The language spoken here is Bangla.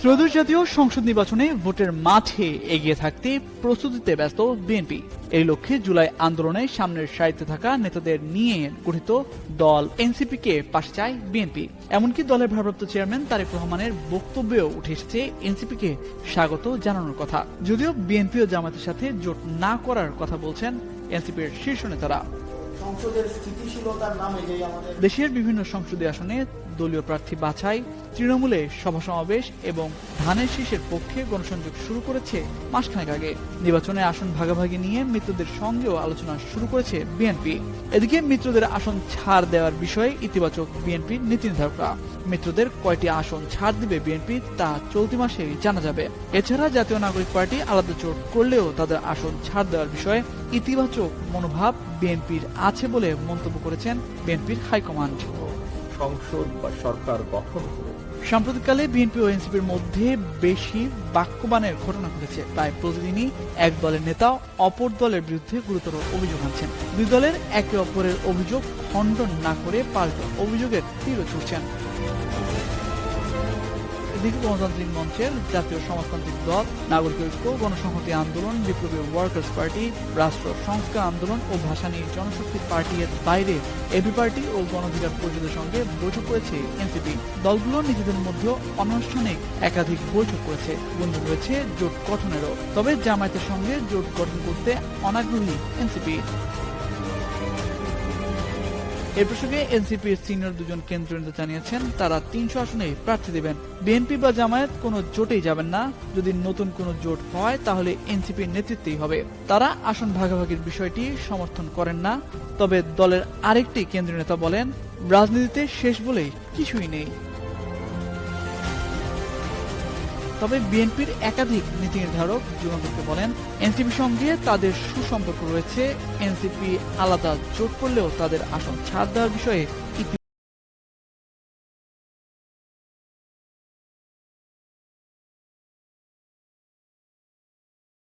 ত্রয়োদশ জাতীয় সংসদ নির্বাচনে ভোটের মাঠে এগিয়ে থাকতে প্রস্তুতিতে ব্যস্ত বিএনপি। এই লক্ষ্যে জুলাই আন্দোলনে সামনের সারিতে থাকা নেতাদের নিয়ে গঠিত দল এনসিপি কে পাশে চায় বিএনপি। এমনকি দলের ভারপ্রাপ্ত চেয়ারম্যান তারেক রহমানের বক্তব্যেও উঠে এসেছে এনসিপি কে স্বাগত জানানোর কথা। যদিও বিএনপি ও জামাতের সাথে জোট না করার কথা বলছেন এনসিপির শীর্ষ নেতারা। দেশের বিভিন্ন সংসদীয় আসনে দলীয় প্রার্থী বাছাই, তৃণমূলে সভা সমাবেশ এবং ধানের শীষের পক্ষে গণসংযোগ শুরু করেছে মাসখানেক আগে। নির্বাচনে আসন ভাগাভাগি নিয়ে মিত্রদের সঙ্গেও আলোচনা শুরু করেছে বিএনপি। এদিকে মিত্রদের আসন ছাড় দেওয়ার বিষয়ে ইতিবাচক বিএনপির নীতি নির্ধারকরা মিত্রদের কয়টি আসন ছাড় দিবে বিএনপি তা চলতি মাসেই জানা যাবে। এছাড়া জাতীয় নাগরিক পার্টি আলাদা চোট করলেও তাদের আসন ছাড় দেওয়ার বিষয়ে ইতিবাচক মনোভাব বিএনপির আছে বলে মন্তব্য করেছেন বিএনপির হাইকমান্ড। সংসদ বা সরকার গঠন করে। সাম্প্রতিককালে বিএনপি ও এনসিপির মধ্যে বেশি বাক্যবাণের ঘটনা ঘটেছে। প্রায় প্রতিদিনই এক দলের নেতা অপর দলের বিরুদ্ধে গুরুতর অভিযোগ আনছেন। দুই দলের একে অপরের অভিযোগ খণ্ডন না করে পাল্টা অভিযোগের তীরও ছুটছেন এদিকে গণতান্ত্রিক মঞ্চের জাতীয় সমাজতান্ত্রিক দল নাগরিক ঐক্য গণসংহতি আন্দোলন, বিপ্লবী ওয়ার্কার্স পার্টি রাষ্ট্র সংস্কার আন্দোলন ও ভাষা নিয়ে জনশক্তি পার্টি এর বাইরে এবি পার্টি ও গণধিকার পরিষদের সঙ্গে বৈঠক করেছে এনসিপি। দলগুলো নিজেদের মধ্যে অনানুষ্ঠানিক একাধিক বৈঠক করেছে। বন্ধু রয়েছে জোট গঠনেরও। তবে জামায়াতের সঙ্গে জোট গঠন করতে অনাগ্রহী এনসিপি। এ প্রসঙ্গে এনসিপির সিনিয়র দুজন কেন্দ্রীয় নেতা জানিয়েছেন, তারা তিনশো আসনে প্রার্থী দেবেন। বিএনপি বা জামায়াত কোনো জোটেই যাবেন না। যদি নতুন কোনো জোট হয়, তাহলে এনসিপির নেতৃত্বেই হবে। তারা আসন ভাগাভাগির বিষয়টি সমর্থন করেন না। তবে দলের আরেকটি কেন্দ্রীয় নেতা বলেন, রাজনীতিতে শেষ বলে কিছুই নেই। তবে বিএনপির একাধিক নীতি নির্ধারক যুগান্তকে বলেন, এনসিপির সঙ্গে তাদের সুসম্পর্ক রয়েছে। এনসিপি আলাদা জোট করলেও তাদের আসন ছাড় দেওয়ার বিষয়ে